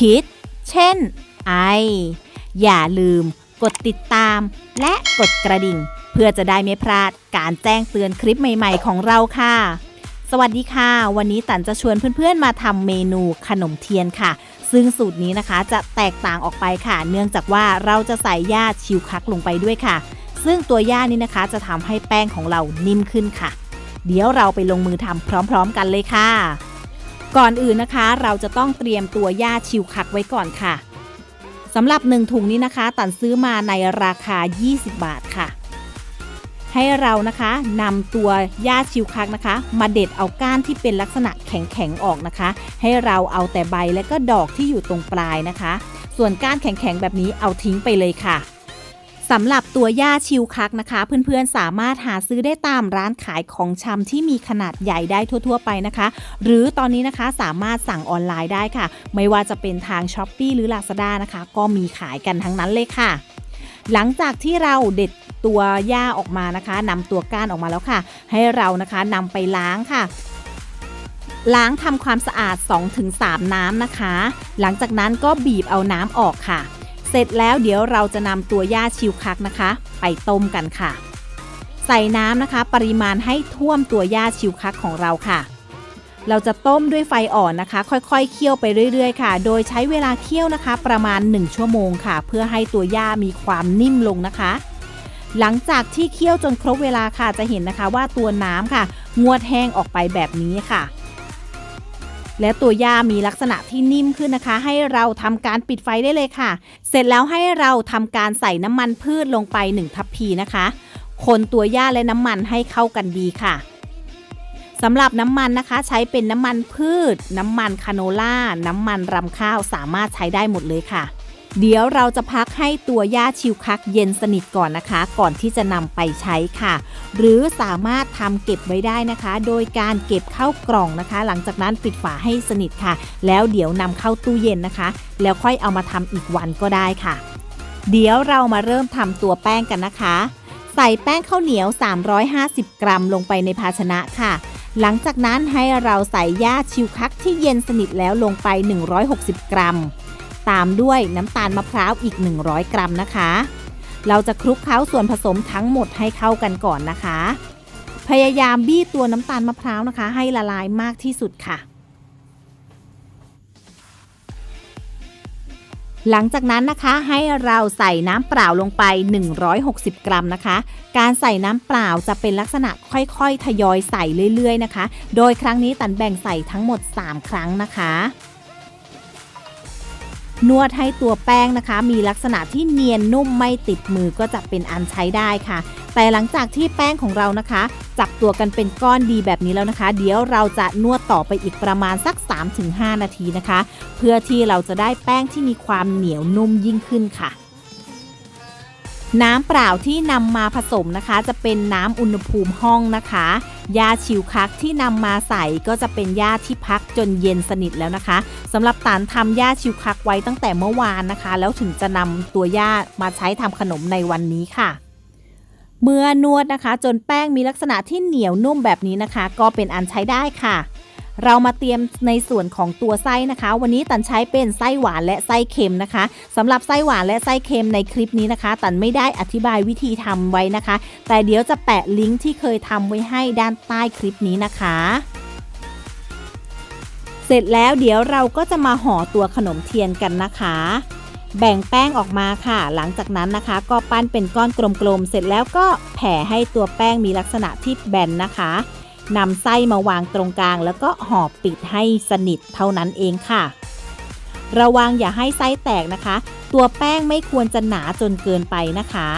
คิด เช่น ไอ อย่าลืม กดติดตาม และกดกระดิ่ง เพื่อจะได้ไม่พลาดการแจ้งเตือนคลิปใหม่ๆ ของเราค่ะ สวัสดีค่ะ วันนี้ตันจะชวนเพื่อนๆมาทำเมนูขนมเทียนค่ะ ซึ่งสูตรนี้นะคะจะแตกต่างออกไปค่ะ เนื่องจากว่าเราจะใส่ย่าชิวคักลงไปด้วยค่ะ ซึ่งตัวย่านี้นะคะจะทำให้แป้งของเรานิ่มขึ้นค่ะ เดี๋ยวเราไปลงมือทำพร้อม ๆ กันเลยค่ะ ก่อนอื่นนะคะ เราจะต้องเตรียมตัวย่าชิวคักไว้ก่อนค่ะสำหรับหนึ่งถุงนี้นะคะ ตันซื้อมาในราคา 20 บาทค่ะ ให้เรานะคะนำตัวย่าชิวคักนะคะ มาเด็ดเอาก้านที่เป็นลักษณะแข็งๆออกนะคะ ให้เราเอาแต่ใบและก็ดอกที่อยู่ตรงปลายนะคะ ส่วนก้านแข็งๆแบบนี้เอาทิ้งไปเลยค่ะ สำหรับตัวย่าชิวคักนะคะ เพื่อนๆสามารถหาซื้อได้ตามร้านขายของชำที่มีขนาดใหญ่ได้ทั่วๆไปนะคะ หรือตอนนี้นะคะสามารถสั่งออนไลน์ได้ค่ะ ไม่ว่าจะเป็นทาง s h อ p e e หรือ Lazada นะคะ ก็มีขายกันทั้งนั้นเลยค่ะ หลังจากที่เราเด็ดตัวหญ้าออกมานะคะนำตัวก้านออกมาแล้วค่ะ ให้เรานะคะนำไปล้างค่ะ ล้างทำความสะอาด 2-3 น้ำนะคะ หลังจากนั้นก็บีบเอาน้ำออกค่ะ เสร็จแล้วเดี๋ยวเราจะนำตัวหญ้าชิวคักนะคะ ไปต้มกันค่ะ ใส่น้ำนะคะ ปริมาณให้ท่วมตัวหญ้าชิวคักของเราค่ะ เราจะต้มด้วยไฟอ่อนนะคะ ค่อยๆเคี่ยวไปเรื่อยๆค่ะ โดยใช้เวลาเคี่ยวนะคะ ประมาณ 1 ชั่วโมงค่ะ เพื่อให้ตัวหญ้ามีความนิ่มลงนะคะ หลังจากที่เคี่ยวจนครบเวลาค่ะจะเห็นนะคะว่าตัวน้ำค่ะ งวดแห้งออกไปแบบนี้ค่ะ และตัวหญ้ามีลักษณะที่นิ่มขึ้นนะคะ ให้เราทำการปิดไฟได้เลยค่ะ เสร็จแล้วให้เราทำการใส่น้ำมันพืชลงไป 1 ทัพพีนะคะ คนตัวหญ้าและน้ำมันให้เข้ากันดีค่ะสำหรับน้ำมันนะคะใช้เป็นน้ำมันพืช น้ำมันคาโนล่า น้ำมันรำข้าวสามารถใช้ได้หมดเลยค่ะ เดี๋ยวเราจะพักให้ตัวหญ้าชิวคักเย็นสนิทก่อนนะคะ ก่อนที่จะนำไปใช้ค่ะ หรือสามารถทำเก็บไว้ได้นะคะ โดยการเก็บเข้ากล่องนะคะ หลังจากนั้นปิดฝาให้สนิทค่ะ แล้วเดี๋ยวนำเข้าตู้เย็นนะคะ แล้วค่อยเอามาทำอีกวันก็ได้ค่ะ เดี๋ยวเรามาเริ่มทำตัวแป้งกันนะคะ ใส่แป้งข้าวเหนียว 350 กรัมลงไปในภาชนะค่ะหลังจากนั้นให้เราใส่ย่าชิวคักที่เย็นสนิทแล้วลงไป 160 กรัม ตามด้วยน้ำตาลมะพร้าวอีก 100 กรัมนะคะ เราจะคลุกเคล้าส่วนผสมทั้งหมดให้เข้ากันก่อนนะคะ พยายามบี้ตัวน้ำตาลมะพร้าวนะคะ ให้ละลายมากที่สุดค่ะ หลังจากนั้นนะคะให้เราใส่น้ำเปล่าลงไป 160 กรัมนะคะ การใส่น้ำเปล่าจะเป็นลักษณะค่อยๆ ทยอยใส่เรื่อยๆนะคะ โดยครั้งนี้ตันแบ่งใส่ทั้งหมด 3 ครั้งนะคะ นวดให้ตัวแป้งนะคะ มีลักษณะที่เนียนนุ่มไม่ติดมือก็จะเป็นอันใช้ได้ค่ะ แต่หลังจากที่แป้งของเรานะคะ จับตัวกันเป็นก้อนดีแบบนี้แล้วนะคะ เดี๋ยวเราจะนวดต่อไปอีกประมาณสัก 3-5 นาทีนะคะ เพื่อที่เราจะได้แป้งที่มีความเหนียวนุ่มยิ่งขึ้นค่ะ น้ำเปล่าที่นำมาผสมนะคะ จะเป็นน้ำอุณหภูมิห้องนะคะยาชิวคักที่นำมาใส่ก็จะเป็นยาที่พักจนเย็นสนิทแล้วนะคะสำหรับตานทำยาชิวคักไว้ตั้งแต่เมื่อวานนะคะ แล้วถึงจะนำตัวยามาใช้ทำขนมในวันนี้ค่ะเมื่อนวดนะคะ จนแป้งมีลักษณะที่เหนียวนุ่มแบบนี้นะคะ ก็เป็นอันใช้ได้ค่ะ เรามาเตรียมในส่วนของตัวไส้นะคะ วันนี้ตันใช้เป็นไส้หวานและไส้เค็มนะคะสำหรับไส้หวานและไส้เค็มในคลิปนี้นะคะ ตันไม่ได้อธิบายวิธีทำไว้นะคะ แต่เดี๋ยวจะแปะลิงก์ที่เคยทำไว้ให้ด้านใต้คลิปนี้นะคะเสร็จแล้วเดี๋ยวเราก็จะมาห่อตัวขนมเทียนกันนะคะ แบ่งแป้งออกมาค่ะ หลังจากนั้นนะคะ ก็ปั้นเป็นก้อนกลมๆ เสร็จแล้วก็แผ่ให้ตัวแป้งมีลักษณะที่แบนนะคะ นำไส้มาวางตรงกลาง แล้วก็ห่อปิดให้สนิทเท่านั้นเองค่ะ ระวังอย่าให้ไส้แตกนะคะ ตัวแป้งไม่ควรจะหนาจนเกินไปนะคะ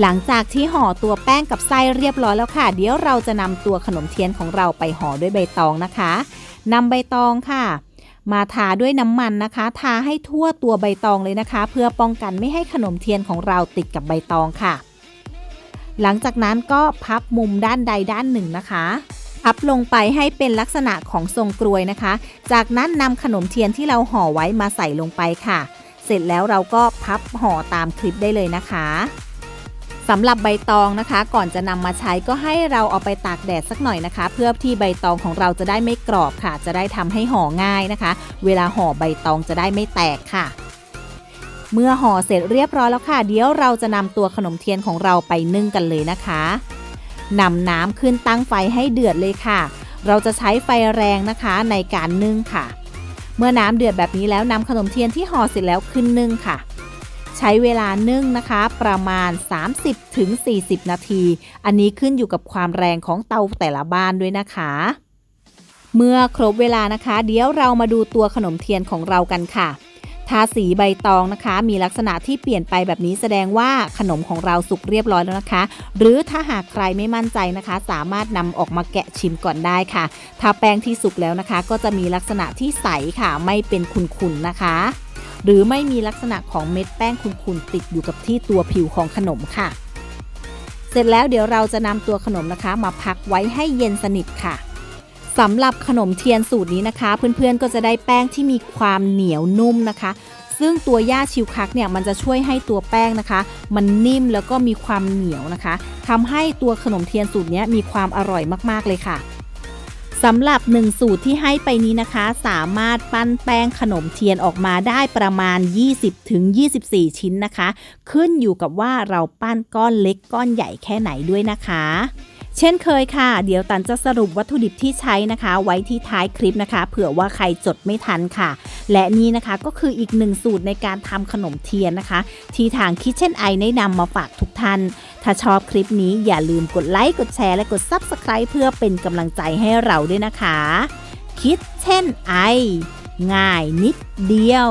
หลังจากที่ห่อตัวแป้งกับไส้เรียบร้อยแล้วค่ะ เดี๋ยวเราจะนำตัวขนมเทียนของเราไปห่อด้วยใบตองนะคะนำใบตองค่ะมาทาด้วยน้ำมันนะคะ ทาให้ทั่วตัวใบตองเลยนะคะ เพื่อป้องกันไม่ให้ขนมเทียนของเราติดกับใบตองค่ะ หลังจากนั้นก็พับมุมด้านใดด้านหนึ่งนะคะพับลงไปให้เป็นลักษณะของทรงกรวยนะคะ จากนั้นนำขนมเทียนที่เราห่อไว้มาใส่ลงไปค่ะ เสร็จแล้วเราก็พับห่อตามคลิปได้เลยนะคะสำหรับใบตองนะคะ ก่อนจะนำมาใช้ก็ให้เราเอาไปตากแดดสักหน่อยนะคะ เพื่อที่ใบตองของเราจะได้ไม่กรอบค่ะ จะได้ทำให้ห่อง่ายนะคะ เวลาห่อใบตองจะได้ไม่แตกค่ะ เมื่อห่อเสร็จเรียบร้อยแล้วค่ะ เดี๋ยวเราจะนำตัวขนมเทียนของเราไปนึ่งกันเลยนะคะนำน้ำขึ้นตั้งไฟให้เดือดเลยค่ะ เราจะใช้ไฟแรงนะคะในการนึ่งค่ะ เมื่อน้ำเดือดแบบนี้แล้วนำขนมเทียนที่ห่อเสร็จแล้วขึ้นนึ่งค่ะ ใช้เวลานึ่งนะคะ ประมาณ 30-40ถึง40นาที อันนี้ขึ้นอยู่กับความแรงของเตาแต่ละบ้านด้วยนะคะ เมื่อครบเวลานะคะ เดี๋ยวเรามาดูตัวขนมเทียนของเรากันค่ะ ทาสีใบตองนะคะ มีลักษณะที่เปลี่ยนไปแบบนี้แสดงว่าขนมของเราสุกเรียบร้อยแล้วนะคะ หรือถ้าหากใครไม่มั่นใจนะคะ สามารถนำออกมาแกะชิมก่อนได้ค่ะ ถ้าแป้งที่สุกแล้วนะคะ ก็จะมีลักษณะที่ใสค่ะ ไม่เป็นขุ่นๆนะคะ หรือไม่มีลักษณะของเม็ดแป้งขุ่นๆติดอยู่กับที่ตัวผิวของขนมค่ะ เสร็จแล้วเดี๋ยวเราจะนำตัวขนมนะคะ มาพักไว้ให้เย็นสนิทค่ะ สำหรับขนมเทียนสูตรนี้นะคะ เพื่อนๆก็จะได้แป้งที่มีความเหนียวนุ่มนะคะ ซึ่งตัวย่าชิวคักเนี่ยมันจะช่วยให้ตัวแป้งนะคะ มันนิ่มแล้วก็มีความเหนียวนะคะทำให้ตัวขนมเทียนสูตรนี้มีความอร่อยมากๆเลยค่ะสำหรับ 1 สูตรที่ให้ไปนี้นะคะ สามารถปั้นแป้งขนมเทียนออกมาได้ประมาณ 20-24 ชิ้นนะคะ ขึ้นอยู่กับว่าเราปั้นก้อนเล็กก้อนใหญ่แค่ไหนด้วยนะคะ เช่นเคยค่ะ เดี๋ยวตันจะสรุปวัตถุดิบที่ใช้นะคะ ไว้ที่ท้ายคลิปนะคะ เผื่อว่าใครจดไม่ทันค่ะ และนี่นะคะก็คืออีกหนึ่งสูตรในการทำขนมเทียนนะคะ ที่ทาง Kitchen Eye ได้นำมาฝากทุกท่าน ถ้าชอบคลิปนี้อย่าลืมกดไลค์ กดแชร์ และกด Subscribe เพื่อเป็นกำลังใจให้เราด้วยนะคะ Kitchen Eye ง่ายนิดเดียว